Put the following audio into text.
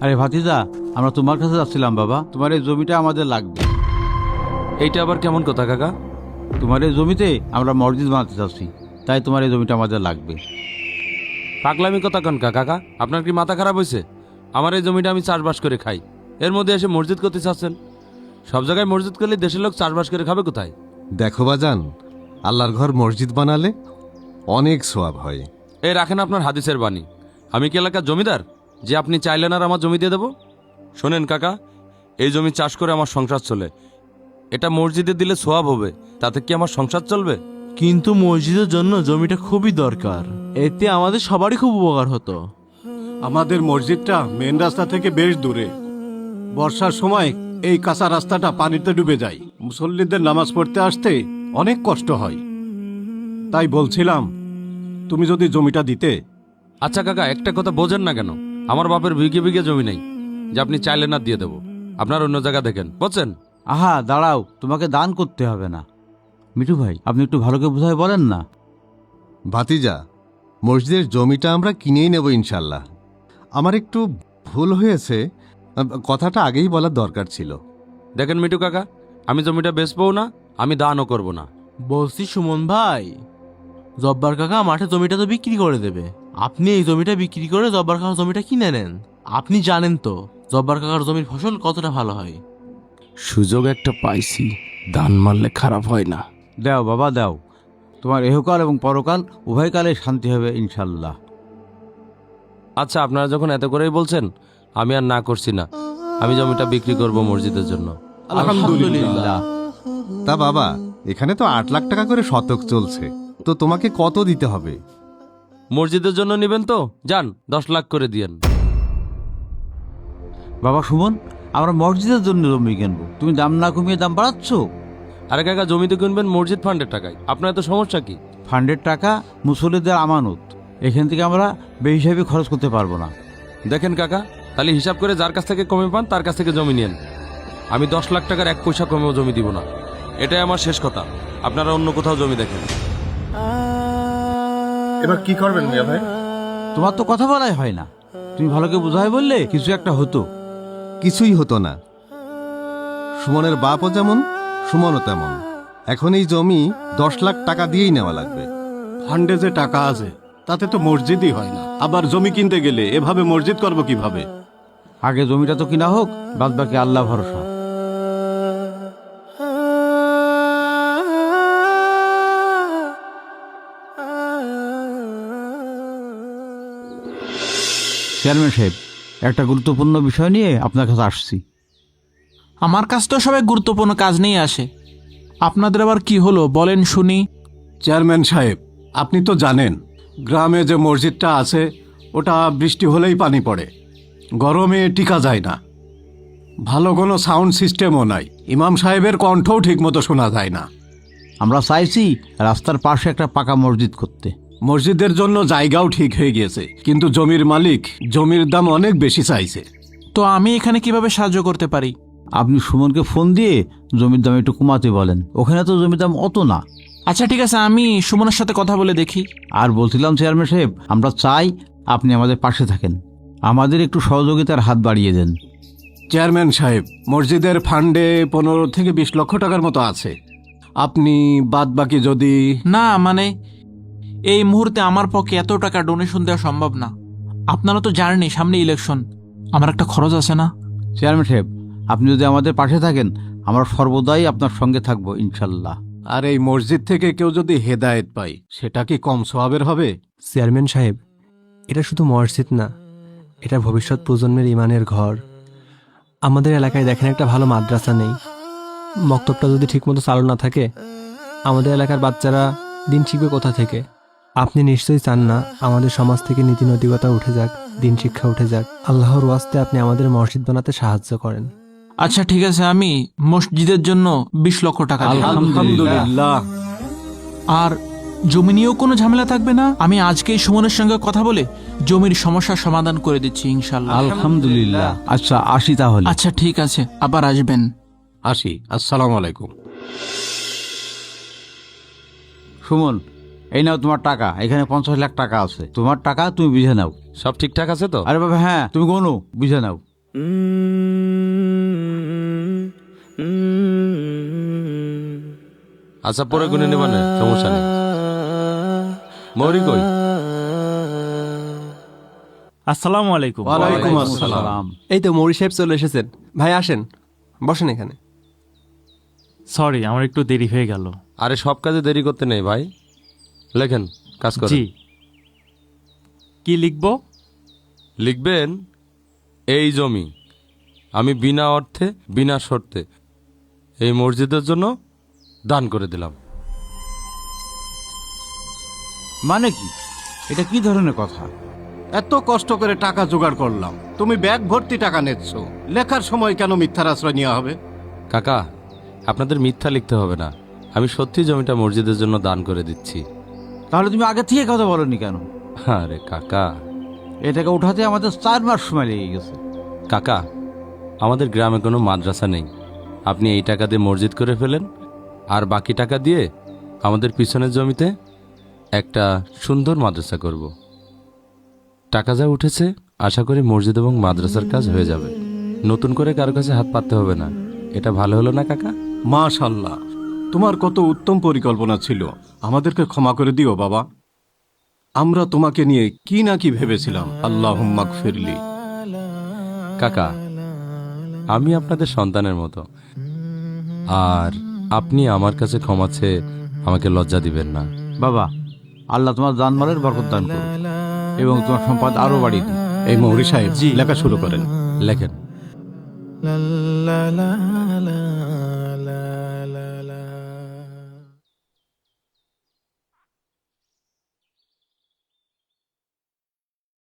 আরে ভাতিজা আমরা তোমার কাছে যাচ্ছিলাম বাবা। তোমার এই জমিটা আমাদের লাগবে। এইটা আবার কেমন কথা কাকা? তোমার এই জমিতে আমরা মসজিদ বানাতে চাচ্ছি। তাই তোমার এই জমিটা আমাদের লাগবে। পাগলামি কথা কনকা কাকা। আপনার কি মাথা খারাপ হয়েছে? আমার এই জমিটা আমি চাষবাস করে খাই। এর মধ্যে এসে মসজিদ করতে চাচ্ছেন। সব জায়গায় মসজিদ করলে দেশের লোক চাষবাস করে খাবে কোথায়? দেখো বাজান আল্লাহর ঘর মসজিদ বানালে অনেক সোয়াব হয়। এই রাখেন আপনার হাদিসের বাণী। আমি কি এলাকার জমিদার? যে আপনি চাইলেন আর আমার জমি দিয়ে দেবো? শোনেন কাকা এই জমি চাষ করে আমার সংসার চলে। এটা মসজিদে দিলে সোয়াব হবে তাতে কি আমার সংসার চলবে? কিন্তু মসজিদের জন্য জমিটা খুবই দরকার। এতে আমাদের সবারই খুব উপকার হতো। আমাদের মসজিদটা মেন রাস্তা থেকে বেশ দূরে। বর্ষার সময় এই কাঁচা রাস্তাটা পানিতে ডুবে যায়। মুসল্লিদের নামাজ পড়তে আসতে অনেক কষ্ট হয়। তাই বলছিলাম তুমি যদি জমিটা দিতে। আচ্ছা কাকা একটা কথা বোঝেন না কেন? আমার বাপের বিঘে বিঘে জমি নেই যে আপনি চাইলে না দিয়ে দেবো। আপনার অন্য জায়গা দেখেন বুঝছেন? আহা দাঁড়াও তোমাকে দান করতে হবে না। মিঠু ভাই আপনি একটু ভালো করে বোঝায় বলেন না? ভাতিজা মসজিদের জমিটা আমরা কিনেই নেব ইনশাল্লাহ। আমার একটু ভুল হয়েছে আহ, কথাটা আগেই বলার দরকার ছিল। দেখেন মিটু কাকা আমি জমিটা বেচবও না আমি দানও করব না। বলছি সুমন ভাই জব্বার কাকা মাঠে জমিটা তো বিক্রি করে দেবে। আপনি এই জমিটা বিক্রি করে জব্বার কাকার জমিটা কিনে নেন। আপনি জানেন তো জব্বার কাকার জমির ফসল কতটা ভালো হয়। সুযোগ একটা পাইছি দান মারলে খারাপ হয় না। দাও বাবা দাও। তোমার এহকাল এবং পরকাল উভয়কালে শান্তি হবে ইনশাল্লাহ আচ্ছা আপনারা যখন এত করেই বলছেন আমি আর না করছি না। আমি জমিটা বিক্রি করব মসজিদের জন্য। আলহামদুলিল্লাহ। তা বাবা এখানে তো আট লাখ টাকা করে শতক চলছে। তো তোমাকে কত দিতে হবে? মসজিদের জন্য নেবেন তো? যান দশ লাখ করে দিয়েন। বাবা সুমন আমরা মসজিদের জন্য জমি কিনবো। তুমি দাম না কমিয়ে দাম বাড়াচ্ছ? আরে কাকা জমিতে কিনবেন মসজিদ ফান্ডের টাকায়। আপনার তো সমস্যা কি? ফান্ডের টাকা মুসল্লিদের আমানত। এখান থেকে আমরা বেহিসাবে খরচ করতে পারব না। দেখেন কাকা তাহলে হিসাব করে যার কাছ থেকে কমে পান তার কাছ থেকে জমি নিয়েন আমি দশ লাখ টাকার এক পয়সা কমেও জমি দিব না। এটাই আমার শেষ কথা। আপনারা অন্য কোথাও জমি দেখেন। এবার কি করবেন মিয়া ভাই? তোমার তো কথা বলাই হয় না। তুমি ভালোকে বোঝায় বললে কিছু একটা হতো। কিছুই হতো না। সুমনের বাপও যেমন সুমনও তেমন। এখন এই জমি দশ লাখ টাকা দিয়েই নেওয়া লাগবে। ফান্ডে যে টাকা আছে তাতে তো মসজিদই হয় না। আবার জমি কিনতে গেলে এভাবে মসজিদ করব কীভাবে? আগে জমিটা তো কিনা হোক বাদ বাকি আল্লাহ ভরসা। চেয়ারম্যান সাহেব একটা গুরুত্বপূর্ণ বিষয় নিয়ে আপনার কাছে আসছি। আমার কাছ তো সবাই গুরুত্বপূর্ণ কাজ নিয়ে আসে। আপনাদের আবার কি হলো বলেন শুনি। চেয়ারম্যান সাহেব আপনি তো জানেন গ্রামে যে মসজিদটা আছে ওটা বৃষ্টি হলেই পানি পড়ে। গরমে টিকা যায় না। ভালো কোনো সাউন্ড সিস্টেমও নাই। ইমাম সাহেবের কণ্ঠও ঠিকমতো শোনা যায় না। আমরা চাইছি রাস্তার পাশে একটা পাকা মসজিদ করতে। মসজিদের জন্য জায়গাও ঠিক হয়ে গিয়েছে কিন্তু জমির মালিক জমির দাম অনেক বেশি চাইছে। তো আমি এখানে কীভাবে সাহায্য করতে পারি? আপনি সুমনকে ফোন দিয়ে জমির দাম একটু কমাতে বলেন। ওখানে তো জমির দাম অত না। আচ্ছা ঠিক আছে আমি সুমনের সাথে কথা বলে দেখি। আর বলছিলাম চেয়ারম্যান সাহেব আমরা চাই আপনি আমাদের পাশে থাকেন। আমাদের একটু সহযোগিতার হাত বাড়িয়ে দেন। চেয়ারম্যান সাহেব মসজিদের ফান্ডে পনেরো থেকে বিশ লক্ষ টাকার মতো আছে। আপনি বাদ বাকি যদি না মানে এই মুহূর্তে আমার পক্ষে এত টাকা ডোনেশন দেওয়া সম্ভব না। আপনারা তো জানেনই সামনে ইলেকশন আমার একটা খরচ আছে না? চেয়ারম্যান সাহেব আপনি যদি আমাদের পাশে থাকেন আমরা সর্বদাই আপনার সঙ্গে থাকব ইনশাল্লাহ আর এই মসজিদ থেকে কেউ যদি হেদায়েত পায় সেটা কি কম সোয়াবের হবে? চেয়ারম্যান সাহেব এটা শুধু মসজিদ না এটা ভবিষ্যৎ প্রজন্মের ইমানের ঘর। আমাদের এলাকায় দেখেন একটা ভালো মাদ্রাসা নেই। মক্তবটা যদি ঠিকমতো চালু না থাকে আমাদের এলাকার বাচ্চারা দিন শিখবে কোথা থেকে? আপনি নিশ্চয়ই চান না আমাদের সমাজ থেকে নীতি নৈতিকতা উঠে যাক দিন শিক্ষা উঠে যাক। আল্লাহর ওয়াস্তে আপনি আমাদের মসজিদ বানাতে সাহায্য করেন। আচ্ছা ঠিক আছে আমি মসজিদের জন্য বিশ লক্ষ টাকা। আলহামদুলিল্লাহ। আর জমি নিয়েও কোনো ঝামেলা থাকবে না? আমি আজকেই সুমনের সঙ্গে কথা বলে জমির সমস্যার সমাধান করে দিচ্ছি ইনশাল্লাহ আলহামদুলিল্লাহ। আচ্ছা আসি তাহলে। আচ্ছা ঠিক আছে আবার আসবেন। আসি আসসালামু আলাইকুম। সুমন এই নাও তোমার টাকা এখানে পঞ্চাশ লাখ টাকা আছে। তোমার টাকা তুমি বুঝে নাও। সব ঠিকঠাক আছে তো? আরে বাবা হ্যাঁ তুমি কোনো বুঝে নাও। আচ্ছা পরে গুনে নেবা না সমস্যা নেই। মৌরি কই? আসসালামু আলাইকুম। ওয়ালাইকুম আসসালাম। এই তো মৌরি সাহেব চলে এসেছেন। ভাই আসেন। বসেন এখানে। সরি আমার একটু দেরি হয়ে গেল। আরে সব কাজে দেরি করতে নেই ভাই। লেখেন কাজ করেন। জি। কি লিখব? লিখবেন এই জমি। আমি বিনা অর্থে বিনা শর্তে এই মসজিদের জন্য দান করে দিলাম। মানে কি? এটা কি ধরনের কথা? এত কষ্ট করে টাকা জোগাড় করলাম। তুমি ব্যাগ ভর্তি টাকা নিচ্ছ। লেখার সময় কেন মিথ্যার আশ্রয় নেওয়া হবে? কাকা আপনাদের মিথ্যা লিখতে হবে না। আমি সত্যি জমিটা মসজিদের জন্য দান করে দিচ্ছি। তাহলে তুমি আগে থেকে কথা বলনি কেন? আরে কাকা। এটাকে উঠাতে আমাদের চার মাস সময় লেগে গেছে। কাকা আমাদের গ্রামে কোনো মাদ্রাসা নেই। আপনি এই টাকা দিয়ে মসজিদ করে ফেলেন আর বাকি টাকা দিয়ে আমাদের পিছনের জমিতে একটা সুন্দর মাদ্রাসা করব। টাকা যা উঠেছে আশা করি মসজিদ এবং মাদ্রাসার কাজ হয়ে যাবে। নতুন করে কারও কাছে হাত পাততে হবে না। এটা ভালো হলো না কাকা? মাশাল্লাহ। তোমার কত উত্তম পরিকল্পনা ছিল আমাদেরকে ক্ষমা করে দিও বাবা আমরা তোমাকে নিয়ে কি না কি ভেবেছিলাম আল্লাহ ফিরলি কাকা আমি আপনাদের সন্তানের মতো আর আপনি আমার কাছে ক্ষমা চেয়ে আমাকে লজ্জা দিবেন না বাবা আল্লাহ তোমার জানমালের বরকত দান করুন এবং তোমার সম্পদ আরও বাড়িয়ে দিন এই মৌরি সাহেব জি লেখা শুরু করেন লেখেন লা লা লা লা লা লা